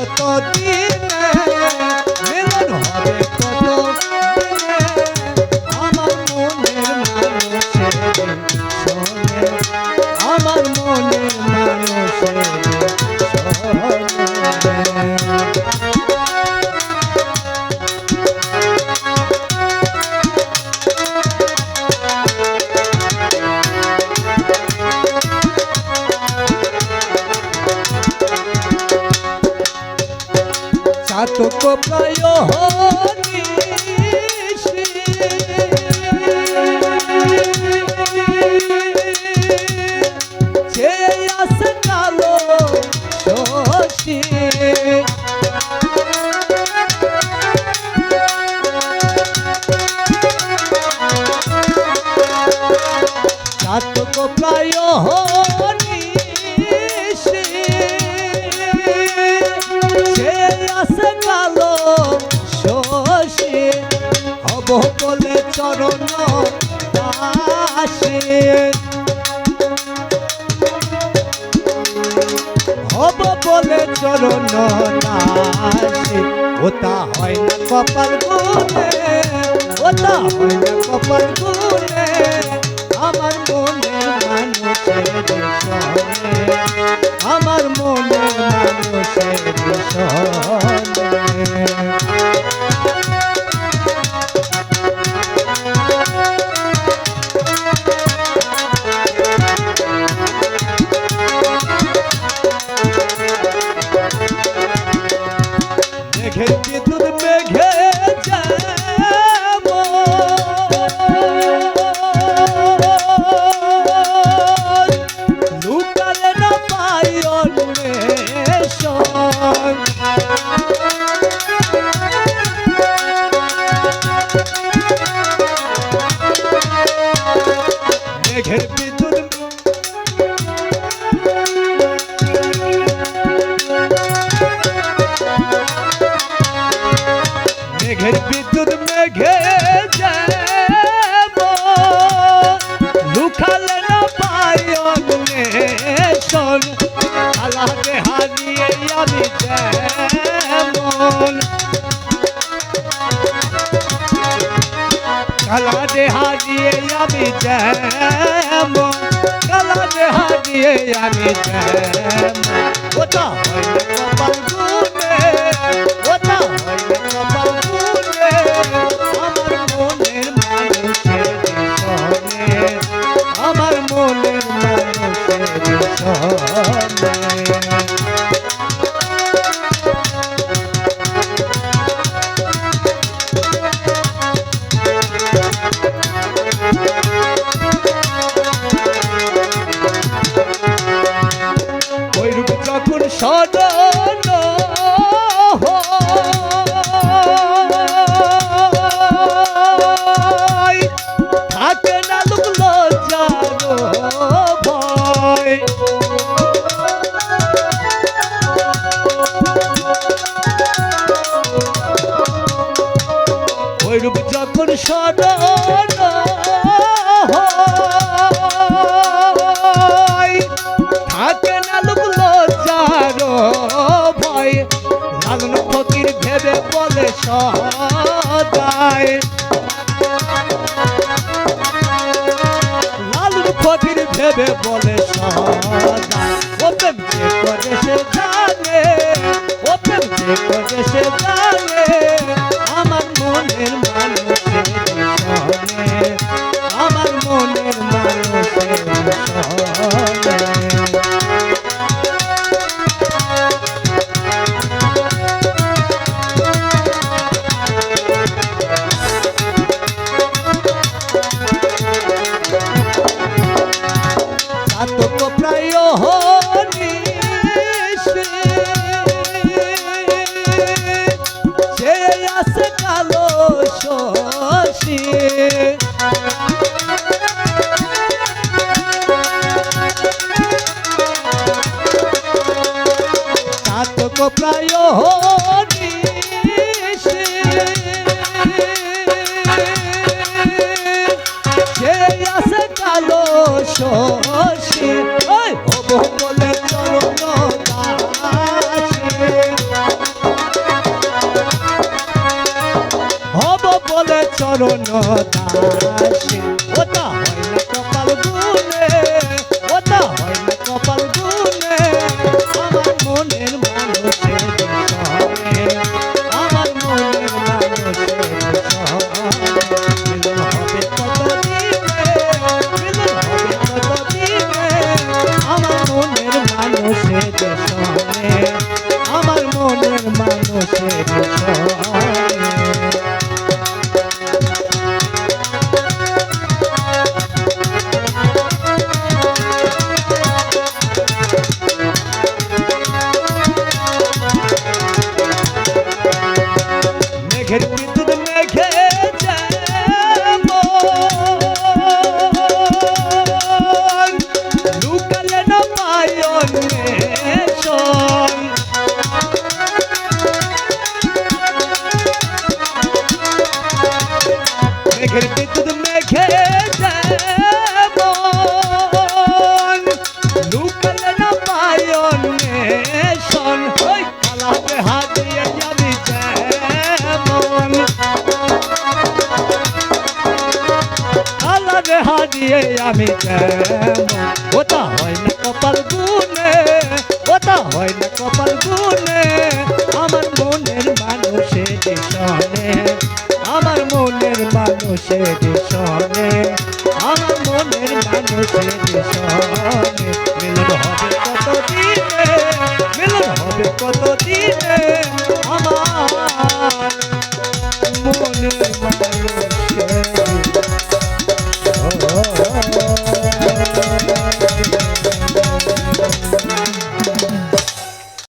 কত দিনে মিলন হবে চাতক প্রায়। চাতক প্রায় বলে চরণ দাসী হব বলে চরণ দাসী ওটা হয় না কপাল গুনে ওটা হয় না কপাল গুনে আমার মনের মানুষের সনে হারিয়ে যাব কালা দেহা দিয়ে আমি যাব ওটা না কপাল গুনে ওটা সদন থাকে না লোক লজ্জার ভয়। ওই রূপ যখন সদন বলে সদায় লালন ফকির ভেবে বলে সদায় ও প্রেম যে করে সে জানে ও প্রেম যে আমার মনের মানুষের ওই হব বলে চরণ হব বলে চরণ দাসে। মেঘের বিদ্যুৎ মেঘে লুকালে না পায়। মেঘের বিদ্যুৎ মেঘে লুকালে না পায় অন্বেষণ। ওই হাত হারিয়ে আমি ওটা হয় না কপাল গুনে ওটা হয় না কপাল গুনে আমার মনের মানুষের সনে আমার মনের মানুষের সনে আমার মনের মানুষের সনে মিলন হবে কত দিনে মিলন হবে কত দিনে